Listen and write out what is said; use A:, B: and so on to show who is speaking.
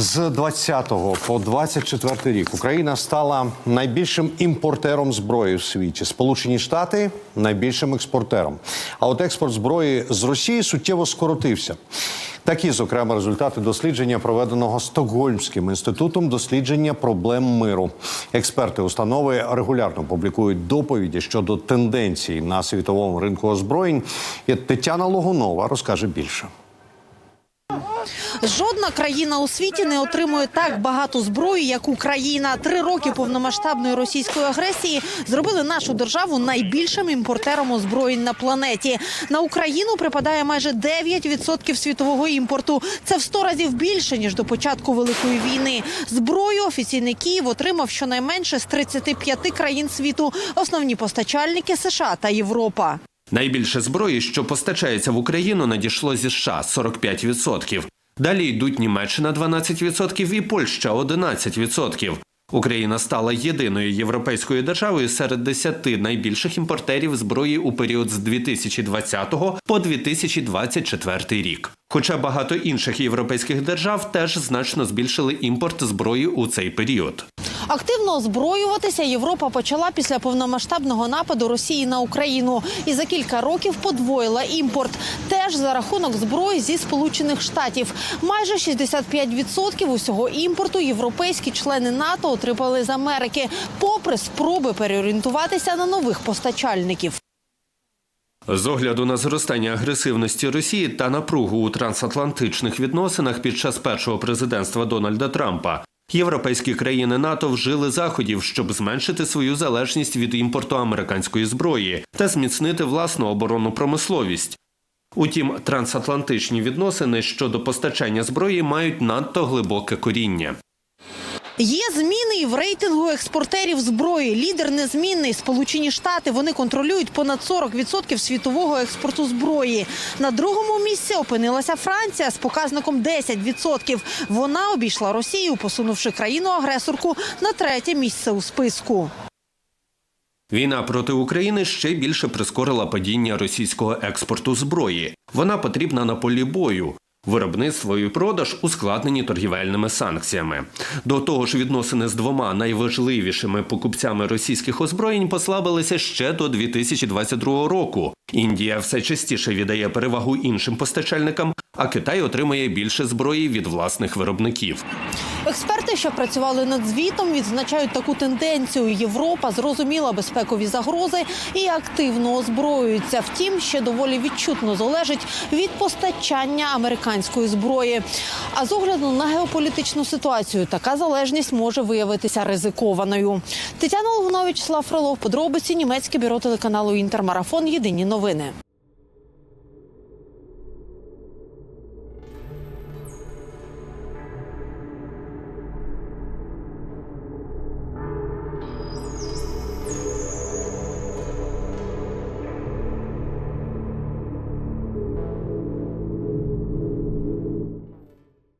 A: З 20 по 24 рік Україна стала найбільшим імпортером зброї в світі. Сполучені Штати найбільшим експортером. А от експорт зброї з Росії суттєво скоротився. Такі, зокрема, результати дослідження, проведеного Стокгольмським інститутом дослідження проблем миру. Експерти установи регулярно публікують доповіді щодо тенденцій на світовому ринку озброєнь. І Тетяна Логунова розкаже більше.
B: Жодна країна у світі не отримує так багато зброї, як Україна. Три роки повномасштабної російської агресії зробили нашу державу найбільшим імпортером озброєнь на планеті. На Україну припадає майже 9% світового імпорту. Це в 100 разів більше ніж до початку великої війни. Зброю офіційний Київ отримав щонайменше з 35 країн світу. Основні постачальники США та Європа.
C: Найбільше зброї, що постачається в Україну, надійшло зі США 45%. Далі йдуть Німеччина 12% і Польща 11%. Україна стала єдиною європейською державою серед 10 найбільших імпортерів зброї у період з 2020 по 2024 рік. Хоча багато інших європейських держав теж значно збільшили імпорт зброї у цей період.
B: Активно озброюватися Європа почала після повномасштабного нападу Росії на Україну і за кілька років подвоїла імпорт. Теж за рахунок зброї зі Сполучених Штатів. Майже 65% усього імпорту європейські члени НАТО отримали з Америки, попри спроби переорієнтуватися на нових постачальників.
C: З огляду на зростання агресивності Росії та напругу у трансатлантичних відносинах під час першого президентства Дональда Трампа. Європейські країни НАТО вжили заходів, щоб зменшити свою залежність від імпорту американської зброї та зміцнити власну оборонну промисловість. Утім, трансатлантичні відносини щодо постачання зброї мають надто глибоке коріння.
B: Є зміни і в рейтингу експортерів зброї. Лідер незмінний. Сполучені Штати вони контролюють понад 40% світового експорту зброї. На другому місці опинилася Франція з показником 10%. Вона обійшла Росію, посунувши країну-агресорку на третє місце у списку.
C: Війна проти України ще більше прискорила падіння російського експорту зброї. Вона потрібна на полі бою. Виробництво і продаж ускладнені торгівельними санкціями. До того ж, відносини з двома найважливішими покупцями російських озброєнь послабилися ще до 2022 року. Індія все частіше віддає перевагу іншим постачальникам, а Китай отримує більше зброї від власних виробників.
B: Експерти, що працювали над звітом, відзначають таку тенденцію. Європа зрозуміла безпекові загрози і активно озброюється. Втім, ще доволі відчутно залежить від постачання американської зброї. А з огляду на геополітичну ситуацію, така залежність може виявитися ризикованою. Тетяна Логунович, Слав Фролов, подробиці німецьке бюро телеканалу Інтермарафон. Єдині новини.